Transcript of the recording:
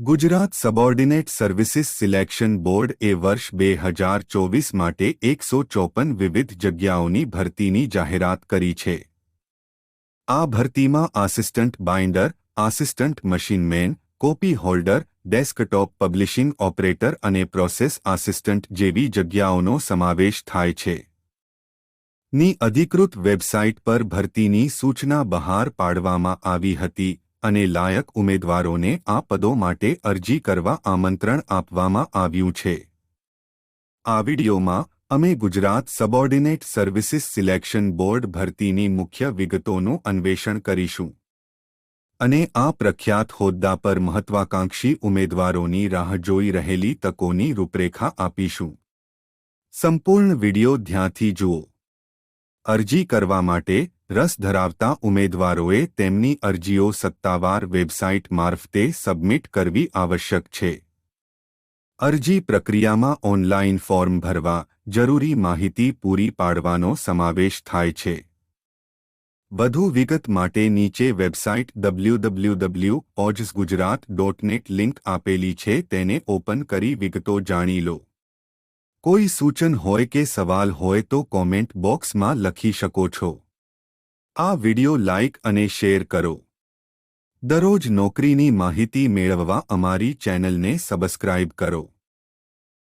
Gujarat subordinate services selection board એ વર્ષ બે હજાર ચોવીસ માટે એકસો ચોપન વિવિધ જગ્યાઓની ભરતીની જાહેરાત કરી છે. આ ભરતીમાં assistant binder, assistant machineman copy holder, desktop publishing operator અને પ્રોસેસ આસિસ્ટન્ટ જેવી જગ્યાઓનો સમાવેશ થાય છે. ની અધિકૃત વેબસાઇટ પર ભરતીની સૂચના બહાર પાડવામાં આવી હતી. અને લાયક ઉમેદવારોને આ પદો માટે અરજી કરવા આમંત્રણ આપવામાં આવ્યું છે. આ વિડિયોમાં અમે Gujarat subordinate services selection board ભરતીની મુખ્ય વિગતોનું અન્વેષણ કરીશું. અને આ પ્રખ્યાત હોદ્દા પર મહત્વાકાંક્ષી ઉમેદવારોની રાહ જોઈ રહેલી તકોની રૂપરેખા આપીશું. સંપૂર્ણ વિડિયો ધ્યાનથી જુઓ. અરજી કરવા માટે રસ ધરાવતા ઉમેદવારોએ તેમની અરજીઓ સત્તાવાર વેબસાઇટ મારફતે સબમિટ કરવી આવશ્યક છે. અરજી પ્રક્રિયામાં ઓનલાઇન ફોર્મ ભરવા, જરૂરી માહિતી પૂરી પાડવાનો સમાવેશ થાય છે. વધુ વિગત માટે નીચે website W W W Gujarat dot net link આપેલી છે, તેને ઓપન કરી વિગતો જાણી લો. કોઈ સૂચન હોય કે સવાલ હોય તો કોમેન્ટ બોક્સમાં લખી શકો છો. આ વિડિયો લાઇક અને શેર કરો. દરરોજ નોકરીની માહિતી મેળવવા અમારી ચેનલને સબસ્ક્રાઇબ કરો.